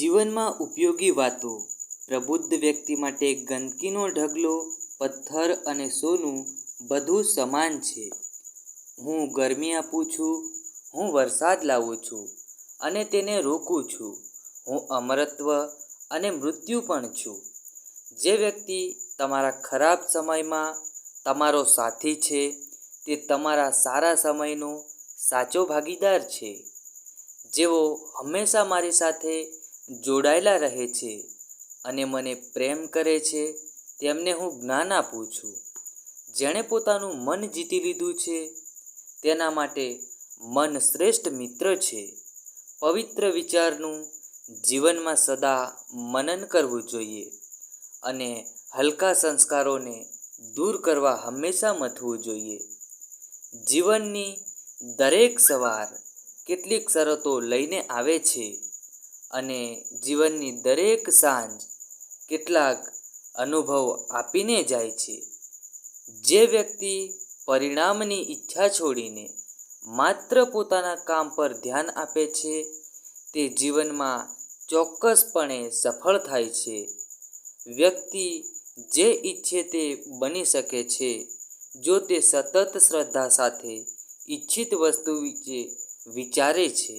જીવનમાં ઉપયોગી વાતો, પ્રબુદ્ધ વ્યક્તિ માટે ગંદકીનો ઢગલો, પથ્થર અને સોનું બધું સમાન છે. હું ગરમી આપું છું, હું વરસાદ લાવું છું અને તેને રોકું છું. હું અમરત્વ અને મૃત્યુ પણ છું. જે વ્યક્તિ તમારા ખરાબ સમયમાં તમારો સાથી છે, તે તમારા સારા સમયનો સાચો ભાગીદાર છે. જેઓ હંમેશા મારી સાથે જોડાયેલા રહે છે અને મને પ્રેમ કરે છે, તેમને હું જ્ઞાન આપું છું. જેણે પોતાનું મન જીતી લીધું છે, તેના માટે મન શ્રેષ્ઠ મિત્ર છે. પવિત્ર વિચારનું જીવનમાં સદા મનન કરવું જોઈએ અને હલકા સંસ્કારોને દૂર કરવા હંમેશા મથવું જોઈએ. જીવનની દરેક સવાર કેટલીક શરતો લઈને આવે છે. અને જીવનની દરેક સાંજ કેટલાક અનુભવ આપીને જાય છે. જે વ્યક્તિ પરિણામની ઈચ્છા છોડીને માત્ર પોતાના કામ પર ધ્યાન આપે છે, તે જીવનમાં ચોક્કસપણે સફળ થાય છે. વ્યક્તિ જે ઈચ્છે તે બની શકે છે, જો તે સતત શ્રદ્ધા સાથે ઇચ્છિત વસ્તુ વિશે વિચારે છે.